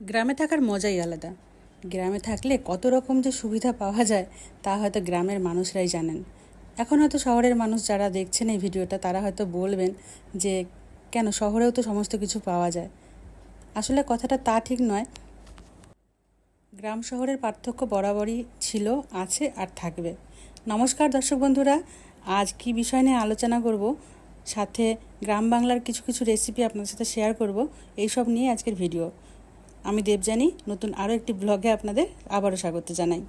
গ্রামে থাকার মজাই আলাদা। গ্রামে থাকলে কত রকম যে সুবিধা পাওয়া যায়, তা হয়তো গ্রামের মানুষরাই জানেন। এখন হয়তো শহরের মানুষ যারা দেখছেন এই ভিডিওটা, তারা হয়তো বলবেন যে, কেন শহরেও তো সমস্ত কিছু পাওয়া যায়? আসলে কথাটা তা ঠিক নয়। গ্রাম শহরের পার্থক্য বরাবরই ছিল, আছে আর থাকবে। নমস্কার দর্শক বন্ধুরা, আজ কি বিষয় নিয়ে আলোচনা করব? সাথে গ্রাম বাংলার কিছু কিছু রেসিপি আপনাদের সাথে শেয়ার করব। এইসব নিয়ে আজকের ভিডিও আমি দেবজানি নতুন আরও একটি ব্লগে আপনাদের আবারও স্বাগত জানাই।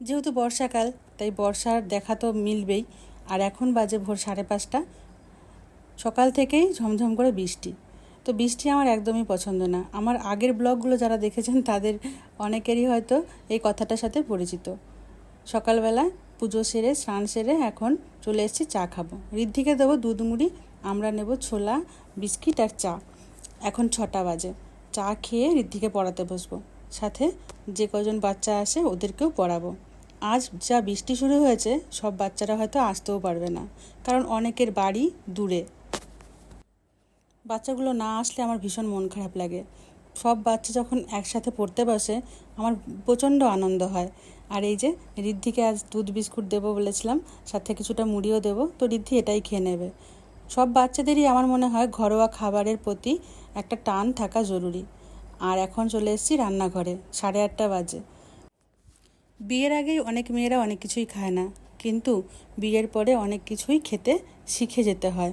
যেহেতু বর্ষাকাল, তাই বর্ষার দেখা তো মিলবেই। আর এখন বাজে ভোর সাড়ে পাঁচটা। সকাল থেকেই ঝমঝম করে বৃষ্টি। তো বৃষ্টি আমার একদমই পছন্দ না। আমার আগের ব্লগগুলো যারা দেখেছেন, তাদের অনেকেরই হয়তো এই কথাটার সাথে পরিচিত। সকালবেলা পুজো সেরে, স্নান সেরে এখন চলে এসেছি চা খাব। ঋদ্ধিকে দেবো দুধ মুড়ি, আমরা নেব ছোলা, বিস্কিট আর চা। এখন ছটা বাজে। চা খেয়ে ঋদ্ধিকে পড়াতে বসবো। সাথে যে কজন বাচ্চা আসে ওদেরকেও পড়াবো। আজ যা বৃষ্টি শুরু হয়েছে, সব বাচ্চারা হয়তো আসতেও পারবে না, কারণ অনেকের বাড়ি দূরে। বাচ্চাগুলো না আসলে আমার ভীষণ মন খারাপ লাগে। সব বাচ্চা যখন একসাথে পড়তে বসে, আমার প্রচণ্ড আনন্দ হয়। আর এই যে, ঋদ্ধিকে আজ দুধ বিস্কুট দেবো বলেছিলাম, সাথে কিছুটা মুড়িও দেবো, তো ঋদ্ধি এটাই খেয়ে নেবে। সব বাচ্চাদেরই আমার মনে হয় ঘরোয়া খাবারের প্রতি একটা টান থাকা জরুরি। আর এখন চলে এসেছি রান্নাঘরে, সাড়ে আটটা বাজে। বিয়ের আগেই অনেক মেয়েরা অনেক কিছুই খায় না, কিন্তু বিয়ের পরে অনেক কিছুই খেতে শিখে যেতে হয়।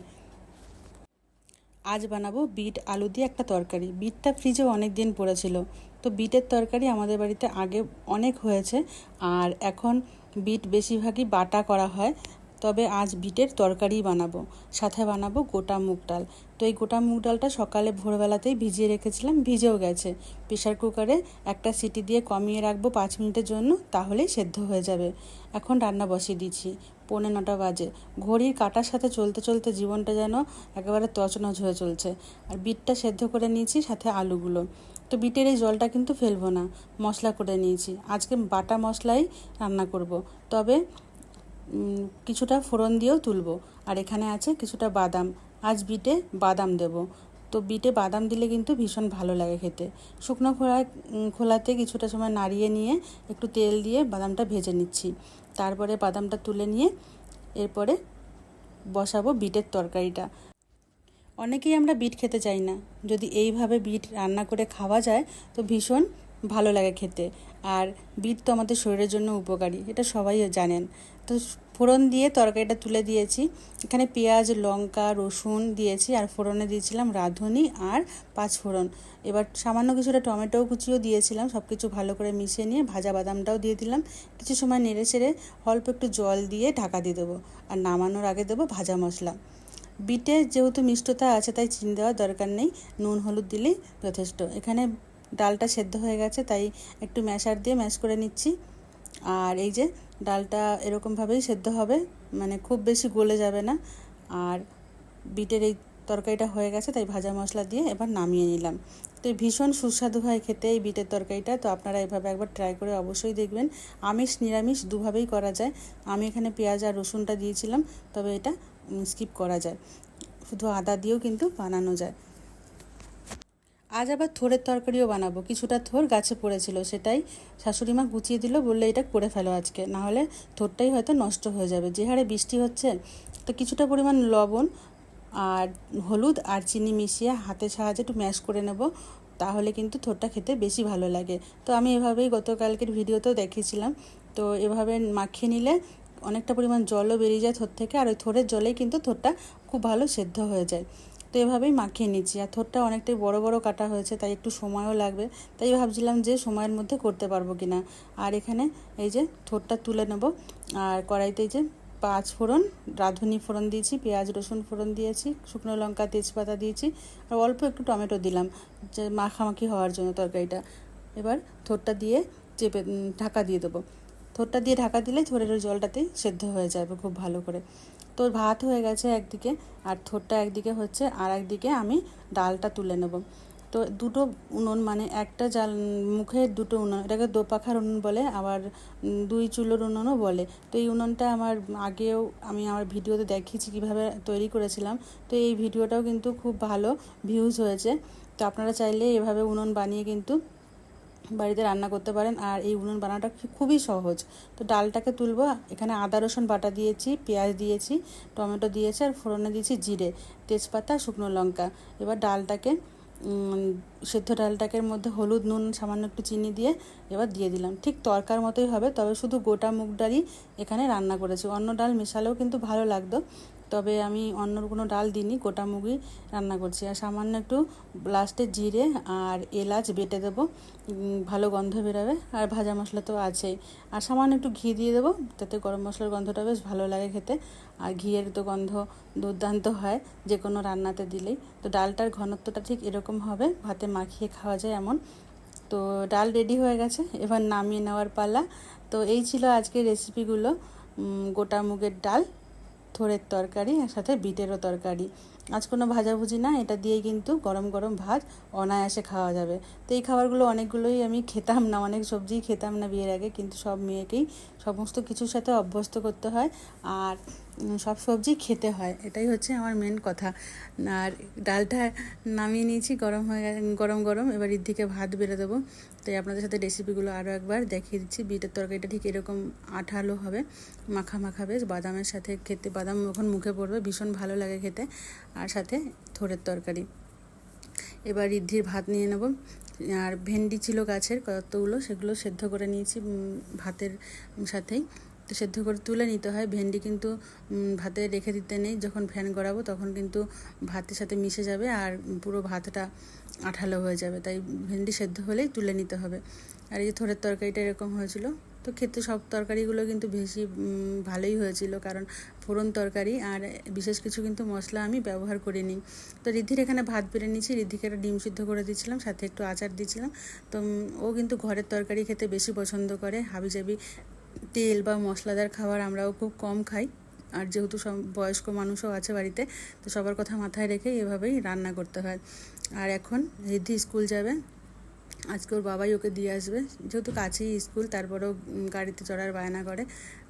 আজ বানাবো বিট আলু দিয়ে একটা তরকারি। বিটটা ফ্রিজে অনেক দিন পড়েছিল। তো বিটের তরকারি আমাদের বাড়িতে আগে অনেক হয়েছে, আর এখন বিট বেশিরভাগই বাটা করা হয়। তবে আজ বিটের তরকারি বানাবো। সাথে বানাবো গোটা মুগ ডাল। তো এই গোটা মুগ ডালটা সকালে ভোরবেলাতেই ভিজিয়ে রেখেছিলাম, ভিজেও গেছে। প্রেশার কুকারে একটা সিটি দিয়ে কমিয়ে রাখব পাঁচ মিনিটের জন্য, তাহলেই সেদ্ধ হয়ে যাবে। এখন রান্না বসিয়ে দিচ্ছি। পৌনে নটা বাজে। ঘড়ির কাটার সাথে চলতে চলতে জীবনটা যেন একেবারে তছনছ হয়ে চলছে। আর বিটটা সেদ্ধ করে নিয়েছি, সাথে আলুগুলো। তো বিটের এই জলটা কিন্তু ফেলব না। মশলা করে নিয়েছি। আজকে বাটা মশলাই রান্না করব। তবে কিছুটা ফোড়ন দিয়েও তুলবো। আর এখানে আছে কিছুটা বাদাম। আজ বিটে বাদাম দেব। তো বিটে বাদাম দিলে কিন্তু ভীষণ ভালো লাগে খেতে। শুকনো খোলা খোলাতে কিছুটা সময় নাড়িয়ে নিয়ে একটু তেল দিয়ে বাদামটা ভেজে নিচ্ছি। তারপরে বাদামটা তুলে নিয়ে এরপরে বসাবো বিটের তরকারিটা। অনেকেই আমরা বিট খেতে চাই না। যদি এইভাবে বিট রান্না করে খাওয়া যায়, তো ভীষণ ভালো লাগে খেতে। আর বিট তো আমাদের শরীরের জন্য উপকারী, এটা সবাই জানেন। তো ফোড়ন দিয়ে তরকারিটা তুলে দিয়েছি, এখানে পেঁয়াজ, লঙ্কা, রসুন দিয়েছি, আর ফোড়নে দিয়েছিলাম রাঁধুনি আর পাঁচ ফোড়ন। এবার সামান্য কিছুটা টমেটো কুচিও দিয়েছিলাম সব কিছু ভালো করে মিশিয়ে নিয়ে ভাজা বাদামটাও দিয়ে দিলাম। কিছু সময় নেড়ে চেড়ে অল্প একটু জল দিয়ে ঢাকা দিয়ে দেবো, আর নামানোর আগে দেবো ভাজা মশলা। বিটে যেহেতু মিষ্টতা আছে, তাই চিনি দেওয়ার দরকার নেই, নুন, হলুদ দিলেই যথেষ্ট। এখানে ডালটা সেদ্ধ হয়ে গেছে, তাই একটু ম্যাশার দিয়ে ম্যাশ করে নিচ্ছি। আর এই যে ডালটা এরকমভাবেই সেদ্ধ হবে মানে খুব বেশি গলে যাবে না। আর বিটের এই তরকারিটা হয়ে গেছে, তাই ভাজা মশলা দিয়ে এবার নামিয়ে নিলাম। তো ভীষণ সুস্বাদু হয় খেতে এই বিটের তরকারিটা, তো আপনারা এভাবে একবার ট্রাই করে অবশ্যই দেখবেন। আমিষ, নিরামিষ দুভাবেই করা যায়। আমি এখানে পেঁয়াজ আর রসুনটা দিয়েছিলাম, তবে এটা স্কিপ করা যায়। শুধু আদা দিয়েও কিন্তু বানানো যায়। আজ আবার থোরের তরকারিও বানাবো। কিছুটা থোর গাছে পড়েছিল, সেটাই শাশুড়ি মা গুছিয়ে দিল, বললে এটা করে ফেলো আজকে। নাহলে থোরটাই হয়তো নষ্ট হয়ে যাবে। যে হারে বৃষ্টি হচ্ছে, তো কিছুটা পরিমাণ লবণ আর হলুদ আর চিনি মিশিয়ে হাতের সাহায্যে একটু ম্যাশ করে নেব, তাহলে কিন্তু থোরটা খেতে বেশি ভালো লাগে। তো আমি এভাবেই গতকালকের ভিডিওতেও দেখিয়েছিলাম তো এভাবে মাখিয়ে নিলে অনেকটা পরিমাণ জলও বেরিয়ে যায় থোর থেকে, আর ওই থোরের জলেই কিন্তু থোরটা খুব ভালো সেদ্ধ হয়ে যায়। তো এভাবেই মাখিয়ে নিচ্ছি। আর থোরটা অনেকটাই বড় বড় কাটা হয়েছে, তাই একটু সময়ও লাগবে। তাই ভাবছিলাম যে সময়ের মধ্যে করতে পারব কি না আর এখানে এই যে থোরটা তুলে নেব। আর কড়াইতে যে পাঁচ ফোড়ন, রাঁধুনি ফোড়ন দিয়েছি, পেঁয়াজ, রসুন ফোড়ন দিয়েছি, শুকনো লঙ্কা, তেজপাতা দিয়েছি, আর অল্প একটু টমেটো দিলাম, যে মাখামাখি হওয়ার জন্য তরকারিটা। এবার থোরটা দিয়ে চেপে ঢাকা দিয়ে দেবো। থোরটা দিয়ে ঢাকা দিলে থোরের জলটাতেই সেদ্ধ হয়ে যাবে খুব ভালো করে। তো ভাত হয়ে গেছে একদিকে আর থোরটা একদিকে হচ্ছে আর একদিকে আমি ডালটা তুলে নেব। তো দুটো উনুন মানে একটা জাল, মুখের দুটো উনুন, এটাকে দোপাখার উনুন বলে, আবার দুই চুলোর উনুনও বলে। তো এই উনুনটা আমার আগেও আমি আমার ভিডিওতে দেখিয়েছি কীভাবে তৈরি করেছিলাম। তো এই ভিডিওটাও কিন্তু খুব ভালো ভিউজ হয়েছে। তো আপনারা চাইলে এভাবে উনুন বানিয়ে কিন্তু বাড়িতে রান্না করতে পারেন। আর এই উনুন বানানোটা খুবই সহজ। তো ডালটাকে তুলবো। এখানে আদা, রসুন, বাটা দিয়েছি, পেঁয়াজ দিয়েছি, টমেটো দিয়েছি, আর ফোড়নে দিয়েছি জিরে, তেজপাতা, শুকনো লঙ্কা। এবার ডালটাকে সেদ্ধ ডালটাকের মধ্যে হলুদ নুন, সামান্য একটু চিনি দিয়ে এবার দিয়ে দিলাম। ঠিক তরকার মতোই হবে, তবে শুধু গোটা মুগ ডালই এখানে রান্না করেছি। অন্য ডাল মেশালেও কিন্তু ভালো লাগতো। তবে আমি অন্য কোনো ডাল দিইনি, গোটা মুগই রান্না করছি। আর সামান্য একটু লাস্টে জিরে আর এলাচ বেটে দেবো ভালো গন্ধ বেরোবে। আর ভাজা মশলা তো আছেই। আর সামান্য একটু ঘি দিয়ে দেবো, তাতে গরম মশলার গন্ধটা বেশ ভালো লাগে খেতে। আর ঘিয়ের তো গন্ধ দুর্দান্ত হয় যে কোনো রান্নাতে দিলেই। তো ডালটার ঘনত্বটা ঠিক এরকম হবে, ভাতে মাখিয়ে খাওয়া যায় এমন। তো ডাল রেডি হয়ে গেছে, এবার নামিয়ে নেওয়ার পালা। তো এই ছিল আজকের রেসিপিগুলো গোটা মুগের ডাল। থোড়ের তরকারি, আর সাথে বিটেরও তরকারি। আজ কোনো ভাজাভুজি না, এটা দিয়েই কিন্তু গরম গরম ভাত অনায়াসে খাওয়া যাবে। তো এই খাবারগুলো অনেকগুলোই আমি খেতাম না, অনেক সবজিই খেতাম না বিয়ের আগে, কিন্তু সব মেয়েকেই সমস্ত কিছুর সাথে অভ্যস্ত করতে হয়। আর সব সবজি খেতে হয়। এটাই হচ্ছে আমার মেন কথা। আর ডালটা নামিয়ে নিয়েছি, গরম হয়ে গরম গরম। এবার দিকে ভাত বেড়ে দেবো। তাই আপনাদের সাথে রেসিপিগুলো আরও একবার দেখিয়ে দিচ্ছি। বিটের তরকারিটা ঠিক এরকম আঠালো হবে, মাখা মাখা। বেশ, বাদামের সাথে খেতে, বাদাম যখন মুখে পড়বে, ভীষণ ভালো লাগে খেতে। আর সাথে থোড়ের তরকারি। এবার রিদ্ধির ভাত নিয়ে নেব। আর ভেন্ডি ছিল গাছের কতগুলো, সেগুলো সেদ্ধ করে নিয়েছি ভাতের সাথেই। তো সেদ্ধ করে তুলে নিতে হয়। ভেন্ডি কিন্তু ভাতে রেখে দিতে নেই। যখন ফ্যান গড়াবো তখন কিন্তু ভাতের সাথে মিশে যাবে আর পুরো ভাতটা আঠালো হয়ে যাবে। তাই ভেন্ডি সেদ্ধ হলেই তুলে নিতে হবে। আর এই যে থোড়ের তরকারিটা এরকম হয়েছিল। তো খেতে সব তরকারিগুলো কিন্তু বেশি ভালোই হয়েছিল। কারণ ফোড়ন তরকারি আর বিশেষ কিছু কিন্তু মশলা আমি ব্যবহার করিনি। তো রিদ্ধির এখানে ভাত বেড়ে নিয়েছি। রিদ্ধিকে একটা ডিম সিদ্ধ করে দিয়েছিলাম, সাথে একটু আচার দিয়েছিলাম। তো ও কিন্তু ঘরের তরকারি খেতে বেশি পছন্দ করে। হাবিজাবি তেল বা মশলাদার খাবার আমরাও খুব কম খাই। আর যেহেতু সব বয়স্ক মানুষও আছে বাড়িতে, তো সবার কথা মাথায় রেখে এভাবেই রান্না করতে হয়। আর এখন রিদ্ধি স্কুল যাবে, আজকে ওর বাবাই ওকে দিয়ে আসবে। যেহেতু কাছেই স্কুল, তারপরেও গাড়িতে চড়ার বায়না করে।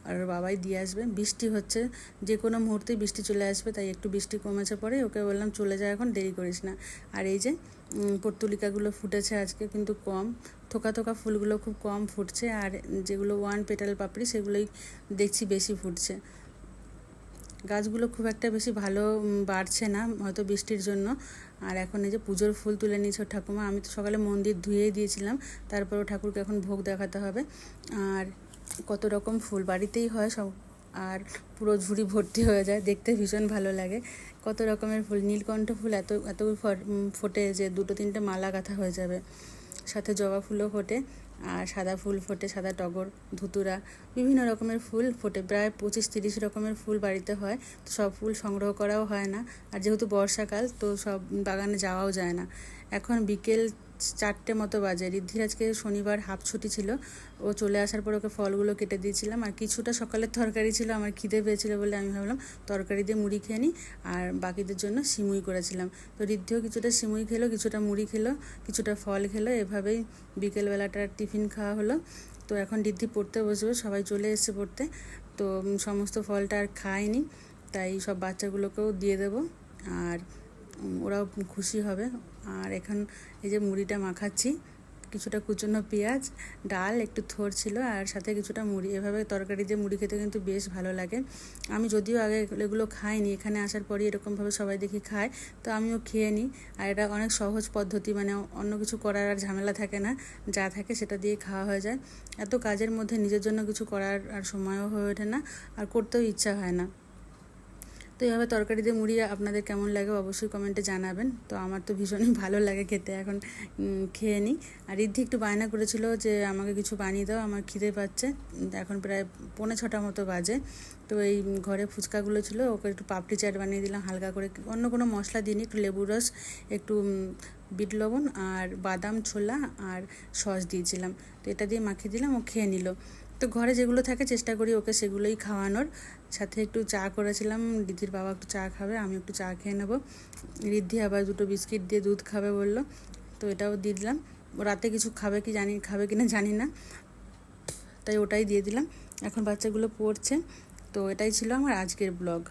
আর ওর বাবাই দিয়ে আসবে। বৃষ্টি হচ্ছে, যে কোনো মুহূর্তেই বৃষ্টি চলে আসবে, তাই একটু বৃষ্টি কমেছে পরে। ওকে বললাম, চলে যায় এখন, দেরি করিস না। আর এই যে পর্তুলিকাগুলো ফুটেছে আজকে কিন্তু কম। থোকা থোকা ফুলগুলো খুব কম ফুটছে, আর যেগুলো ওয়ান পেটাল পাপড়ি, সেগুলোই দেখছি বেশি ফুটছে। গাছগুলো খুব একটা বেশি ভালো বাড়ছে না, হয়তো বৃষ্টির জন্য। আর এখন এই যে পুজোর ফুল তুলে নিয়েছে ঠাকুমা, আমি তো সকালে মন্দির ধুয়েই দিয়েছিলাম। তারপরও ঠাকুরকে এখন ভোগ দেখাতে হবে। আর কত রকম ফুল বাড়িতেই হয় সব, আর পুরো ঝুড়ি ভর্তি হয়ে যায়, দেখতে ভীষণ ভালো লাগে। কত রকমের ফুল, নীলকণ্ঠ ফুল এত এত ফোটে যে দুটো তিনটে মালা গাঁথা হয়ে যাবে। সাথে জবা ফুলও ফোটে, আর সাদা ফুল ফোটে, সাদা টগর, ধুতুরা, বিভিন্ন রকমের ফুল ফোটে। প্রায় পঁচিশ তিরিশ রকমের ফুল বাড়িতে হয়, তো সব ফুল সংগ্রহ করাও হয় না। আর যেহেতু বর্ষাকাল, তো সব বাগানে যাওয়াও যায় না। এখন বিকেল চারটে মতো বাজে। ঋদ্ধির আজকে শনিবার হাফ ছুটি ছিল। ও চলে আসার পর ওকে ফলগুলো কেটে দিয়েছিলাম। আর কিছুটা সকালের তরকারি ছিল, আমার খিদে পেয়েছিল বলে আমি ভাবলাম তরকারি দিয়ে মুড়ি খেয়ে নিই আর বাকিদের জন্য সিমুই করেছিলাম। তো ঋদ্ধিও কিছুটা সিমুই খেলো, কিছুটা মুড়ি খেলো, কিছুটা ফল খেলো। এভাবেই বিকেলবেলাটার টিফিন খাওয়া হলো। তো এখন ঋদ্ধি পড়তে বসবে, সবাই চলে এসছে পড়তে। তো সমস্ত ফলটা আর খায়নি তাই সব বাচ্চাগুলোকেও দিয়ে দেবো। আর ওরাও খুশি হবে। আর এখন এই যে মুড়িটা মাখাচ্ছি, কিছুটা কুচনো পেঁয়াজ, ডাল, একটু থোর ছিল, আর সাথে কিছুটা মুড়ি। এভাবে তরকারি দিয়ে মুড়ি খেতে কিন্তু বেশ ভালো লাগে। আমি যদিও আগে এগুলো খাইনি, এখানে আসার পরই এরকমভাবে সবাই দেখি খায়, তো আমিও খেয়ে নিই। আর এটা অনেক সহজ পদ্ধতি মানে অন্য কিছু করার আর ঝামেলা থাকে না। যা থাকে সেটা দিয়ে খাওয়া হয়ে যায়। এত কাজের মধ্যে নিজের জন্য কিছু করার আর সময়ও হয়ে ওঠে না, আর করতেও ইচ্ছা হয় না। তো এইভাবে তরকারি দিয়ে মুড়ি আপনাদের কেমন লাগে অবশ্যই কমেন্টে জানাবেন। তো আমার তো ভীষণই ভালো লাগে খেতে। এখন খেয়ে নিই। আর রিদ্ধি একটু বায়না করেছিল যে, আমাকে কিছু বানিয়ে দাও, আমার খিদে পাচ্ছে। এখন প্রায় পৌনে ছটা মতো বাজে। তো এই ঘরে ফুচকাগুলো ছিল, ওকে একটু পাপড়ি চাট বানিয়ে দিলাম, হালকা করে। অন্য কোনো মশলা দিইনি, একটু লেবুর রস, একটু বিট লবণ আর বাদাম ছোলা আর সস দিয়েছিলাম। তো এটা দিয়ে মাখিয়ে দিলাম, ও খেয়ে নিল। তো ঘরে যেগুলো থাকে চেষ্টা করি ওকে সেগুলোই খাওয়ানোর। সাথে একটু চা করেছিলাম রিদ্ধির বাবা একটু চা খাবে, আমি একটু চা খেয়ে নেব। রিদ্ধি আবার দুটো বিস্কিট দিয়ে দুধ খাবে বলল, তো এটাও দিয়ে দিলাম। রাতে কিছু খাবে কি জানি, খাবে কি না জানি না, তাই ওটাই দিয়ে দিলাম। এখন বাচ্চাগুলো পড়ছে, তো এটাই ছিল আমার আজকের ব্লগ।